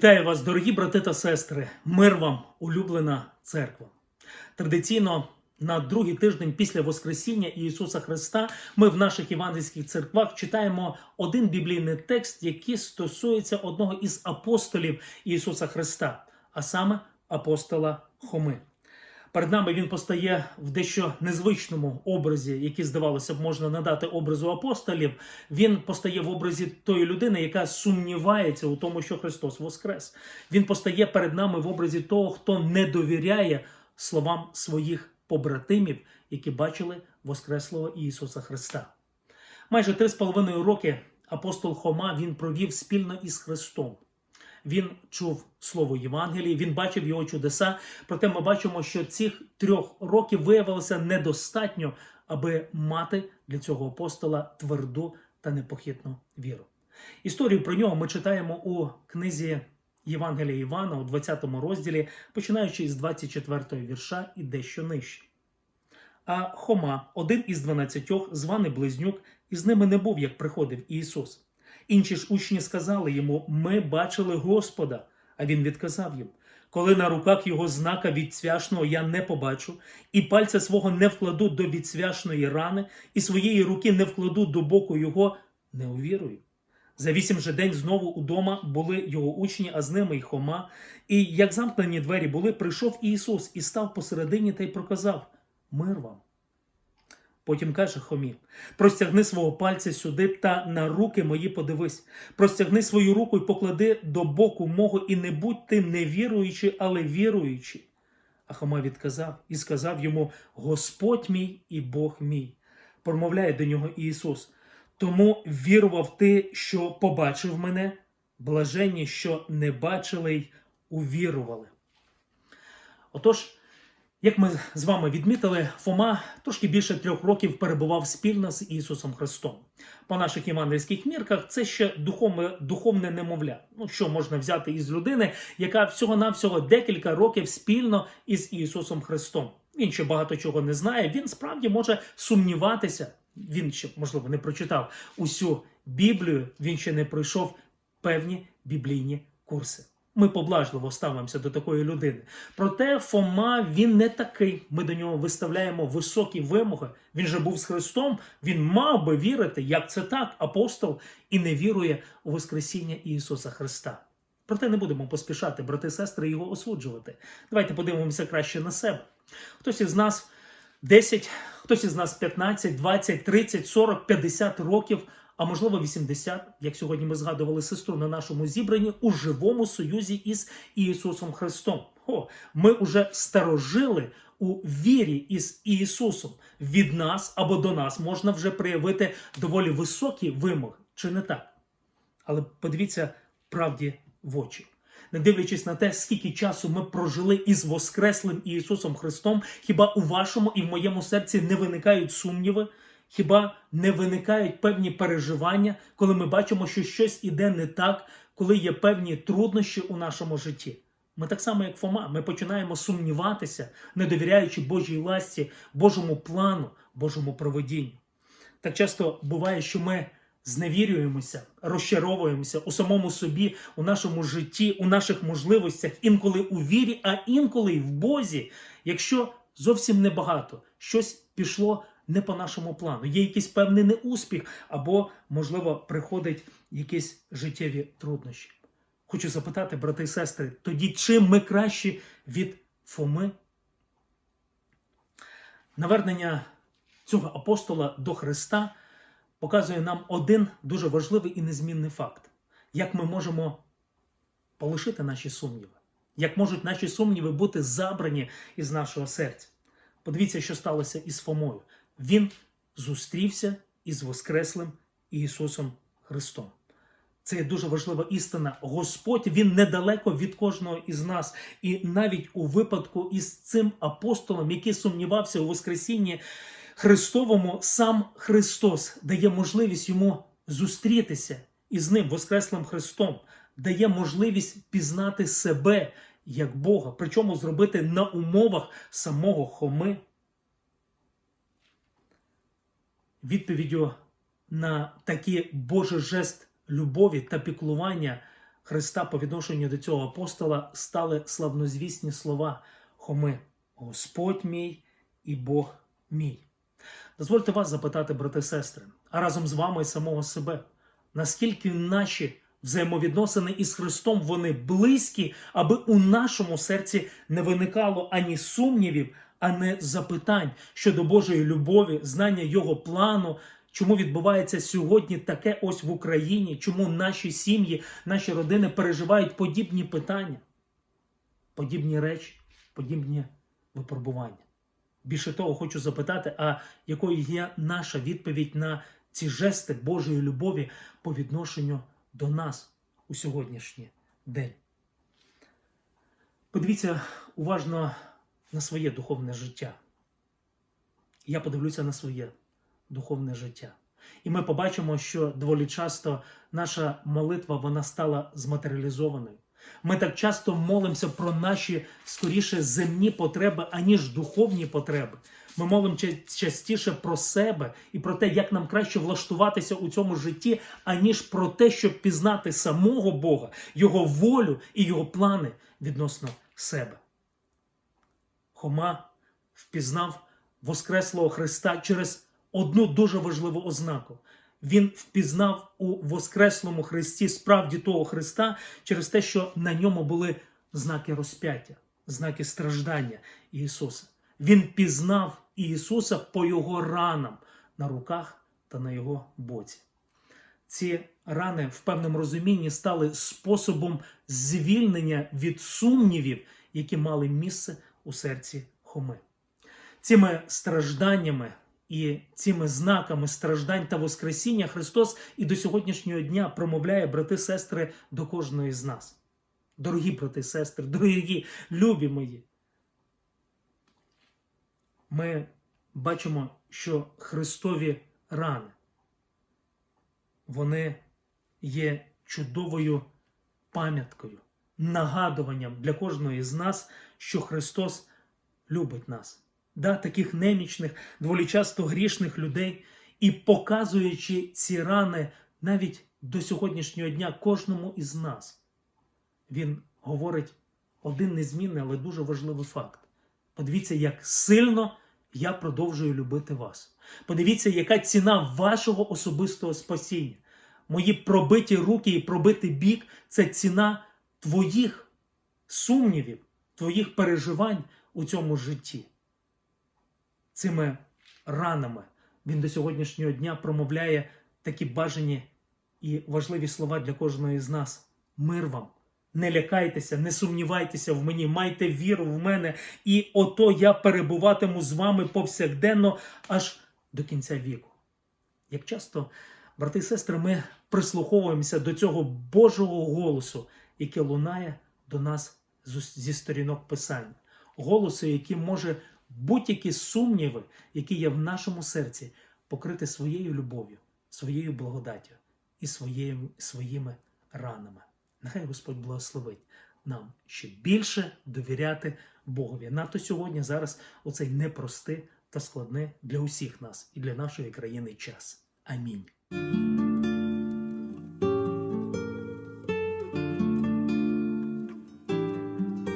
Вітаю вас, дорогі брати та сестри! Мир вам, улюблена церква. Традиційно на другий тиждень після Воскресіння Ісуса Христа ми в наших євангельських церквах читаємо один біблійний текст, який стосується одного із апостолів Ісуса Христа, а саме апостола Хоми. Перед нами він постає в дещо незвичному образі, який, здавалося б, можна надати образу апостолів. Він постає в образі тої людини, яка сумнівається у тому, що Христос воскрес. Він постає перед нами в образі того, хто не довіряє словам своїх побратимів, які бачили Воскреслого Ісуса Христа. Майже три з половиною роки апостол Хома він провів спільно із Христом. Він чув слово Євангелії, він бачив його чудеса. Проте ми бачимо, що цих трьох років виявилося недостатньо, аби мати для цього апостола тверду та непохитну віру. Історію про нього ми читаємо у книзі Євангелія Івана у 20 розділі, починаючи з 24 вірша і дещо нижче. А Хома, один із дванадцятьох, званий Близнюк, із ними не був, як приходив Ісус. Інші ж учні сказали йому: Ми бачили Господа. А він відказав їм: Коли на руках його знака відцвяшного я не побачу, і пальця свого не вкладу до відцвяшної рани, і своєї руки не вкладу до боку його, не увірую. За вісім же день знову удома були його учні, а з ними й Хома. І як замкнені двері були, прийшов Ісус і став посередині та й проказав: Мир вам. Потім каже Хомі: простягни свого пальця сюди та на руки мої подивись. Простягни свою руку і поклади до боку мого, і не будь ти не віруючи, але віруючи. А Хома відказав і сказав йому: Господь мій і Бог мій. Промовляє до нього Ісус. Тому вірував ти, що побачив мене, блаженні, що не бачили й увірували. Отож. Як ми з вами відмітили, Фома трошки більше трьох років перебував спільно з Ісусом Христом. По наших євангельських мірках це ще духовне, духовне немовля. Ну що можна взяти із людини, яка всього-навсього декілька років спільно із Ісусом Христом. Він ще багато чого не знає. Він справді може сумніватися. Він ще можливо не прочитав усю Біблію. Він ще не пройшов певні біблійні курси. Ми поблажливо ставимося до такої людини. Проте Фома він не такий. Ми до нього виставляємо високі вимоги. Він же був з Христом. Він мав би вірити, як це так, апостол, і не вірує у Воскресіння Ісуса Христа. Проте не будемо поспішати, брати сестри, його осуджувати. Давайте подивимося краще на себе. Хтось із нас 10, хтось із нас 15, 20, 30, 40, 50 років а можливо 80, як сьогодні ми згадували сестру на нашому зібранні у живому союзі із Ісусом Христом. О, ми вже старожили у вірі із Ісусом. Від нас або до нас можна вже проявити доволі високі вимоги, чи не так? Але подивіться правді в очі. Не дивлячись на те, скільки часу ми прожили із Воскреслим Ісусом Христом, хіба у вашому і в моєму серці не виникають сумніви? Хіба не виникають певні переживання, коли ми бачимо, що щось іде не так, коли є певні труднощі у нашому житті? Ми так само, як Фома, ми починаємо сумніватися, не довіряючи Божій ласті, Божому плану, Божому проведінню. Так часто буває, що ми зневірюємося, розчаровуємося у самому собі, у нашому житті, у наших можливостях, інколи у вірі, а інколи й в Бозі, якщо зовсім небагато щось пішло не по нашому плану. Є якийсь певний неуспіх, або, можливо, приходять якісь життєві труднощі. Хочу запитати, брати і сестри, тоді чим ми кращі від Фоми? Навернення цього апостола до Христа показує нам один дуже важливий і незмінний факт: як ми можемо полишити наші сумніви, як можуть наші сумніви бути забрані із нашого серця. Подивіться, що сталося із Фомою. Він зустрівся із Воскреслим Ісусом Христом. Це є дуже важлива істина. Господь він недалеко від кожного із нас. І навіть у випадку із цим апостолом, який сумнівався у Воскресінні Христовому, сам Христос дає можливість йому зустрітися із ним, Воскреслим Христом, дає можливість пізнати себе як Бога, причому зробити на умовах самого Хоми. Відповіддю на такий Божий жест любові та піклування Христа по відношенню до цього апостола стали славнозвісні слова Хоми: Господь мій і Бог мій. Дозвольте вас запитати, брати сестри, а разом з вами і самого себе, наскільки наші взаємовідносини із Христом вони близькі, аби у нашому серці не виникало ані сумнівів, а не запитань щодо Божої любові, знання Його плану, чому відбувається сьогодні таке ось в Україні, чому наші сім'ї, наші родини переживають подібні питання, подібні речі, подібні випробування. Більше того, хочу запитати, а якою є наша відповідь на ці жести Божої любові по відношенню до нас у сьогоднішній день? Подивіться уважно на своє духовне життя. Я подивлюся на своє духовне життя. І ми побачимо, що доволі часто наша молитва вона стала зматеріалізованою. Ми так часто молимося про наші скоріше земні потреби, аніж духовні потреби. Ми молимо частіше про себе і про те, як нам краще влаштуватися у цьому житті, аніж про те, щоб пізнати самого Бога, Його волю і Його плани відносно себе. Хома впізнав Воскреслого Христа через одну дуже важливу ознаку. Він впізнав у Воскреслому Христі справді того Христа через те, що на ньому були знаки розп'яття, знаки страждання Ісуса. Він пізнав Ісуса по Його ранам на руках та на Його боці. Ці рани в певному розумінні стали способом звільнення від сумнівів, які мали місце у серці Хоми. Цими стражданнями і цими знаками страждань та Воскресіння Христос і до сьогоднішнього дня промовляє брати сестри до кожної з нас. Дорогі брати сестри, дорогі любі мої. Ми бачимо, що Христові рани вони є чудовою пам'яткою, нагадуванням для кожної з нас, що Христос любить нас да, таких немічних, доволі часто грішних людей, і показуючи ці рани навіть до сьогоднішнього дня кожному із нас, він говорить один незмінний, але дуже важливий факт. Подивіться, як сильно я продовжую любити вас. Подивіться, яка ціна вашого особистого спасіння. Мої пробиті руки і пробитий бік це ціна твоїх сумнівів, твоїх переживань у цьому житті цими ранами він до сьогоднішнього дня промовляє такі бажані і важливі слова для кожної з нас. Мир вам! Не лякайтеся, не сумнівайтеся в мені, майте віру в мене, і ото я перебуватиму з вами повсякденно аж до кінця віку. Як часто, брати і сестри, ми прислуховуємося до цього Божого голосу, який лунає до нас зі сторінок Писання, голосу, який може будь-які сумніви, які є в нашому серці, покрити своєю любов'ю, своєю благодаттю і своєю, своїми ранами. Нехай Господь благословить нам ще більше довіряти Богові. Надто сьогодні, зараз, оцей непростий та складний для усіх нас і для нашої країни час. Амінь.